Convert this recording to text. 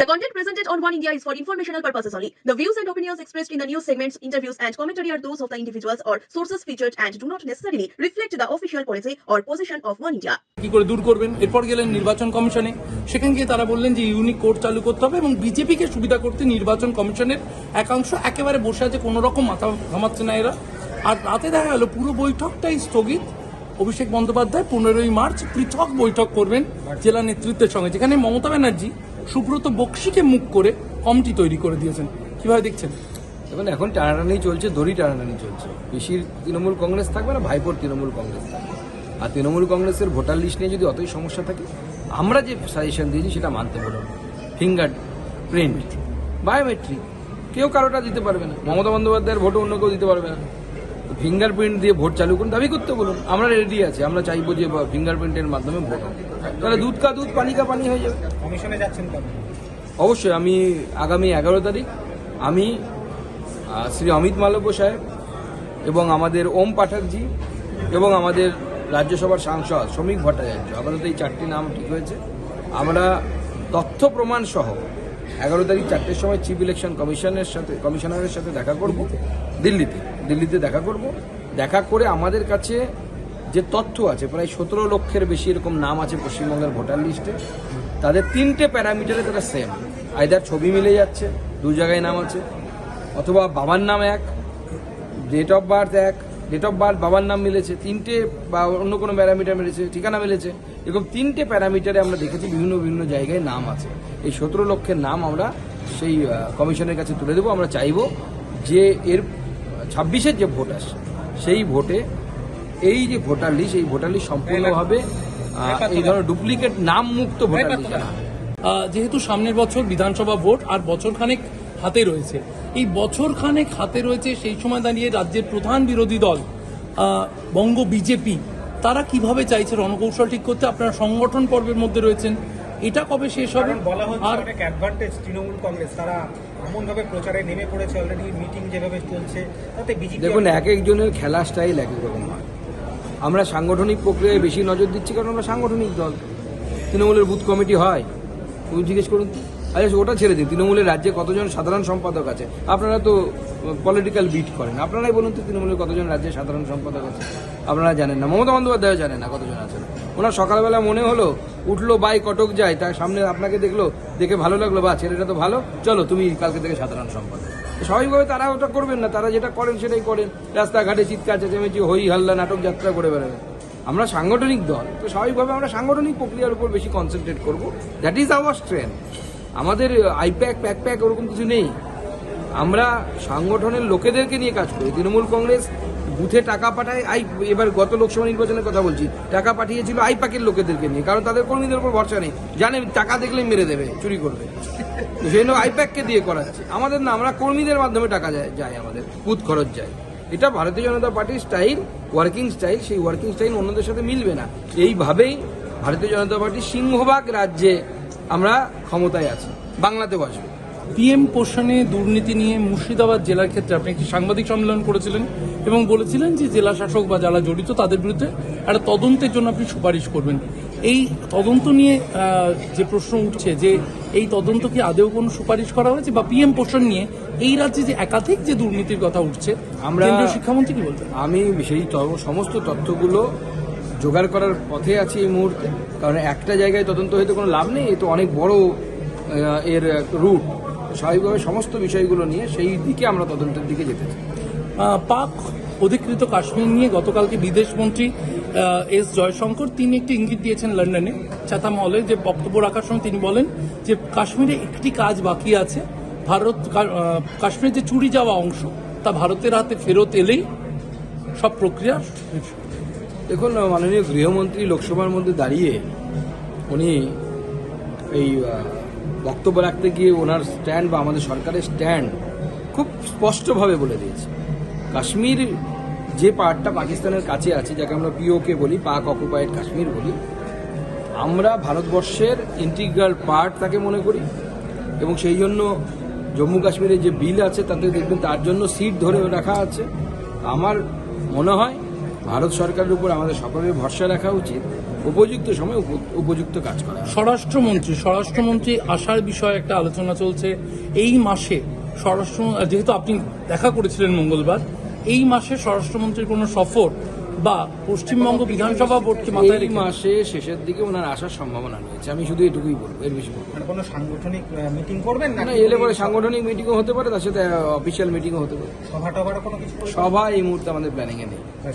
The content presented on One India is for informational purposes only. The views and opinions expressed in the news segments, interviews, and commentary are those of the individuals or sources featured and do not necessarily reflect the official policy or position of One India. কি করে দূর করবেন এরপর গেলেন নির্বাচন কমিশনে সেখানে গিয়ে তারা বললেন যে ইউনিক কোড চালু করতে হবে এবং বিজেপিকে সুবিধা করতে নির্বাচন কমিশনের একাংশ একেবারে বসে আছে কোনো রকম মাথা ঘামাচ্ছে না এরা আর রাতে দেখা গেল পুরো বৈঠকটাই স্থগিত অভিষেক বন্দ্যোপাধ্যায় পনেরোই মার্চ পৃথক বৈঠক করবেন জেলা নেতৃত্বের সঙ্গে যেখানে মমতা ব্যানার্জি সুব্রত বক্সিকে মুখ করে কমিটি তৈরি করে দিয়েছেন। কীভাবে দেখছেন? দেখুন, এখন টানাটানি চলছে, দড়ি টানাটানি চলছে। বেশির তৃণমূল কংগ্রেস থাকবে না, ভাইপোর তৃণমূল কংগ্রেস থাকবে। আর তৃণমূল কংগ্রেসের ভোটার লিস্ট নিয়ে যদি অতই সমস্যা থাকে, আমরা যে সাজেশন দিয়েছি সেটা মানতে বলুন ফিঙ্গার প্রিন্ট বায়োমেট্রিক কেউ কারোটা দিতে পারবে না। মমতা বন্দ্যোপাধ্যায়ের ভোটও অন্য কেউ দিতে পারবে না। ফিঙ্গার প্রিন্ট দিয়ে ভোট চালু করুন, দাবি করতে বলুন, আমরা রেডি আছি, আমরা চাইব যে ফিঙ্গার প্রিন্টের মাধ্যমে ভোট তাহলে দুধ কা দুধ, পানি কা পানি হয়ে যাবে। যাচ্ছেন অবশ্যই, আমি আগামী এগারো তারিখ, আমি শ্রী অমিত মালব্য সাহেব এবং আমাদের ওম পাঠকজি এবং আমাদের রাজ্যসভার সাংসদ শ্রমিক ভট্টাচার্য, আপাতত এই চারটি নাম ঠিক হয়েছে। আমরা তথ্য প্রমাণ সহ এগারো তারিখ চারটের সময় চিফ ইলেকশন কমিশনের সাথে কমিশনারের সাথে দেখা করব। দিল্লিতে দিল্লিতে দেখা করব। দেখা করে আমাদের কাছে যে তথ্য আছে, প্রায় সতেরো লক্ষের বেশি এরকম নাম আছে পশ্চিমবঙ্গের ভোটার লিস্টে। তাদের তিনটে প্যারামিটারে তারা সেম আইদার ছবি মিলে যাচ্ছে দু জায়গায় নাম আছে অথবা বাবার নাম এক ডেট অফ বার্থ এক ডেট অফ বার্থ বাবার নাম মিলেছে তিনটে বা অন্য কোনো প্যারামিটার মিলেছে ঠিকানা মিলেছে এরকম তিনটে প্যারামিটারে আমরা দেখেছি বিভিন্ন বিভিন্ন জায়গায় নাম আছে। এই সতেরো লক্ষের নাম আমরা সেই কমিশনের কাছে তুলে দেবো। আমরা চাইব যে এর ছাব্বিশের যে ভোট আসছে সেই ভোটে এই যে ভোটার লিস্ট এই ভোটার লিস্ট সম্পূর্ণভাবে এই ধরনের ডুপ্লিকেট নাম মুক্ত ভোটার যেহেতু সামনের বছর বিধানসভা ভোট আর বছর খানেক হাতে রয়েছে এই বছর খানেক হাতে রয়েছে সেই সময় দাঁড়িয়ে রাজ্যের প্রধান বিরোধী দল বঙ্গ বিজেপি তারা কীভাবে চাইছে রণকৌশল ঠিক করতে? আপনারা সংগঠন পর্বের মধ্যে রয়েছেন এটা কবে শেষ হবে? বলা হচ্ছে আর অনেক অ্যাডভান্টেজ তৃণমূল কংগ্রেস তারা এমন ভাবে প্রচারে নেমে পড়েছে অলরেডি মিটিং যেভাবে চলছে তাতে বিজেপি দেখুন এক একজনের খেলা স্টাইল এক এক রকম হয়। আমরা সাংগঠনিক প্রক্রিয়ায় বেশি নজর দিচ্ছি কারণ আমরা সাংগঠনিক দল। তৃণমূলের বুথ কমিটি হয়। তুমি জিজ্ঞেস করুন আচ্ছা ওটা ছেড়ে দিন। তৃণমূলের রাজ্যে কতজন সাধারণ সম্পাদক আছে? আপনারা তো পলিটিক্যাল বিট করেন। আপনারাই বলুন তো তৃণমূলের কতজন রাজ্যে সাধারণ সম্পাদক আছে। আপনারা জানেন না। মমতা বন্দ্যোপাধ্যায় জানেন না কতজন আছেন। ওনার সকালবেলা মনে হলো, উঠল বাই কটক যায়, তার সামনে আপনাকে দেখল, দেখে ভালো লাগল, বা ছেলেটা তো ভালো। চলো, তুমি কালকে থেকে সাধারণ সম্পাদক। স্বাভাবিকভাবে তারা ওটা করবেন না, তারা যেটা করেন সেটাই করেন। রাস্তাঘাটে চিৎকার, চেঁচামেচি, হই হাল্লা, নাটক যাত্রা করে বেড়াবেন আমরা সাংগঠনিক দল, তো স্বাভাবিকভাবে আমরা সাংগঠনিক প্রক্রিয়ার উপর বেশি কনসেন্ট্রেট করব। দ্যাট ইজ আওয়ার স্ট্রেংথ আমাদের আইপ্যাক প্যাক প্যাক ওরকম কিছু নেই। আমরা সাংগঠনের লোকেদেরকে নিয়ে কাজ করি। তৃণমূল কংগ্রেস বুথে টাকা পাঠায়, আই, এবার গত লোকসভা নির্বাচনের কথা বলছি, টাকা পাঠিয়েছিল আইপ্যাকের লোকেদেরকে নিয়ে, কারণ তাদের কর্মীদের উপর ভরসা নেই। জানে, টাকা দেখলেই মেরে দেবে, চুরি করবে। সেই জন্য আইপ্যাককে দিয়ে করাচ্ছে। আমাদের না, আমরা কর্মীদের মাধ্যমে টাকা যায় যায় আমাদের, বুথ খরচ যায়। এটা ভারতীয় জনতা পার্টির স্টাইল ওয়ার্কিং স্টাইল সেই ওয়ার্কিং স্টাইল অন্যদের সাথে মিলবে না। এইভাবেই ভারতীয় জনতা পার্টি সিংহভাগ রাজ্যে আমরা ক্ষমতায় আছি, বাংলাতেও আসবে। পিএম পোষণে দুর্নীতি নিয়ে মুর্শিদাবাদ জেলার ক্ষেত্রে আপনি একটি সাংবাদিক সম্মেলন করেছিলেন এবং বলেছিলেন যে জেলা শাসক বা যারা জড়িত তাদের বিরুদ্ধে একটা তদন্তের জন্য আপনি সুপারিশ করবেন। এই তদন্ত নিয়ে যে প্রশ্ন উঠছে যে এই তদন্ত কি আদেও কোনো সুপারিশ করা হয়েছে বা পিএম পোষণ নিয়ে এই রাজ্যে যে একাধিক যে দুর্নীতির কথা উঠছে আমরা- কেন্দ্রীয় শিক্ষামন্ত্রী কি বলতেন আমি সেই সমস্ত তথ্যগুলো জোগাড় করার পথে আছি এই মুহূর্তে। কারণ একটা জায়গায় তদন্ত হয়তো কোনো লাভ নেই এ তো অনেক বড় এর রুট স্বাভাবিকভাবে সমস্ত বিষয়গুলো নিয়ে সেই দিকে আমরা তদন্তের দিকে যেতে চাই। পাক অধিকৃত কাশ্মীর নিয়ে গতকালকে বিদেশমন্ত্রী এস জয়শঙ্কর তিনি একটি ইঙ্গিত দিয়েছেন লন্ডনে। চাতাম হলে যে বক্তব্য রাখার সময় তিনি বলেন যে কাশ্মীরে একটি কাজ বাকি আছে। ভারত কাশ্মীরের যে চুরি যাওয়া অংশ তা ভারতের হাতে ফেরত এলেই সব প্রক্রিয়া দেখুন মাননীয় গৃহমন্ত্রী লোকসভার মধ্যে দাঁড়িয়ে উনি এই বক্তব্য রাখতে গিয়ে ওনার স্ট্যান্ড বা আমাদের সরকারের স্ট্যান্ড খুব স্পষ্টভাবে বলে দিয়েছে। কাশ্মীর যে পার্টটা পাকিস্তানের কাছে আছে, যাকে আমরা পিওকে বলি পাক অকুপায়েড কাশ্মীর বলি, আমরা ভারতবর্ষের ইন্টিগ্রাল পার্ট তাকে মনে করি এবং সেই জন্য জম্মু কাশ্মীরে যে বিল আছে তাতে দেখবেন তার জন্য সিট ধরে রাখা আছে। আমার মনে হয় ভারত সরকারের উপর আমাদের সকলের ভরসা রাখা উচিত উপযুক্ত সময় উপ- উপযুক্ত কাজ করা। স্বরাষ্ট্রমন্ত্রী স্বরাষ্ট্রমন্ত্রী আসার বিষয়ে একটা আলোচনা চলছে। এই মাসে স্বরাষ্ট্র যেহেতু আপনি দেখা করেছিলেন মঙ্গলবার এই মাসে স্বরাষ্ট্রমন্ত্রীর কোনো সফর বা পশ্চিমবঙ্গ বিধানসভা ভোটকে মাথায় এই রেখে মাসে শেষের দিকে ওনার আসার সম্ভাবনা রয়েছে। আমি শুধু এটুকুই বলব এর বেশি বলব না। মানে কোনো সাংগঠনিক মিটিং করবেন না না এলে পরে সাংগঠনিক মিটিংও হতে পারে তার সাথে অফিসিয়াল মিটিংও হতে পারে। সভা টভারও কোনো কিছু সভা এই মুহূর্তে আমাদের প্ল্যানিংয়ে নেই।